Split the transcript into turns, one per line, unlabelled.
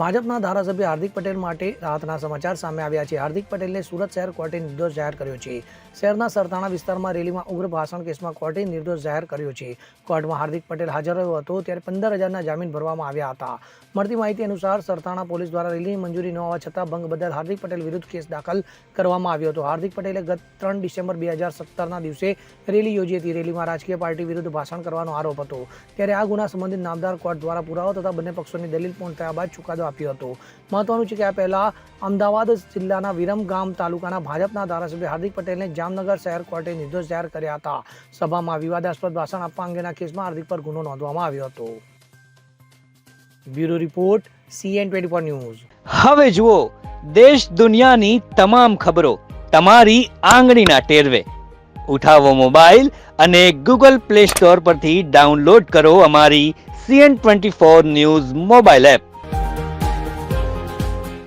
ભાજપના ધારાસભ્ય હાર્દિક પટેલ માટે રાહતના સમાચાર સામે આવ્યા છે. હાર્દિક પટેલને સુરત શહેર કોર્ટે નિર્દોષ જાહેર કર્યો છે. શહેરના સરથાણા વિસ્તારમાં રેલીમાં ઉગ્ર ભાષણ કેસમાં કોર્ટે નિર્દોષ જાહેર કર્યો છે. કોર્ટમાં હાર્દિક પટેલ હાજર રહ્યો હતો ત્યારે પંદર હજારના જામીન ભરવામાં આવ્યા હતા. મળતી માહિતી અનુસાર સરથાણા પોલીસ દ્વારા રેલીની મંજૂરી ન હોવા છતાં ભંગ બદલ હાર્દિક પટેલ વિરુદ્ધ કેસ દાખલ કરવામાં આવ્યો હતો. હાર્દિક પટેલે ગત ત્રણ ડિસેમ્બર બે હજાર સત્તરના દિવસે રેલી યોજી હતી. રેલીમાં રાજકીય પાર્ટી વિરુદ્ધ ભાષણ કરવાનો આરોપ હતો. ત્યારે આ ગુના સંબંધિત નામદાર કોર્ટ દ્વારા પુરાવો તથા બંને પક્ષોની દલીલ પૂર્ણ થયા બાદ ચુકાદો આપ્યો હતો. મહત્વનું છે કે આ પહેલાં અમદાવાદ જિલ્લાના વિરમગામ તાલુકાના ભાજપના ધારાસભ્ય હાર્દિક પટેલને જામનગર શહેર કોર્ટે નિર્દોષ જાહેર કર્યા હતા. સભામાં વિવાદાસ્પદ ભાષણ આપવા અંગેના કેસમાં હાર્દિક પર ગુનો નોંધવામાં આવ્યો હતો. Bureau report CN twenty four news.
હવે જુઓ, દેશ દુનિયાની તમામ ખબરો તમારી આંગળીના ટેરવે. ઉઠાવો મોબાઈલ અને ગૂગલ પ્લે સ્ટોર પરથી ડાઉનલોડ કરો અમારી CN twenty four news mobile app.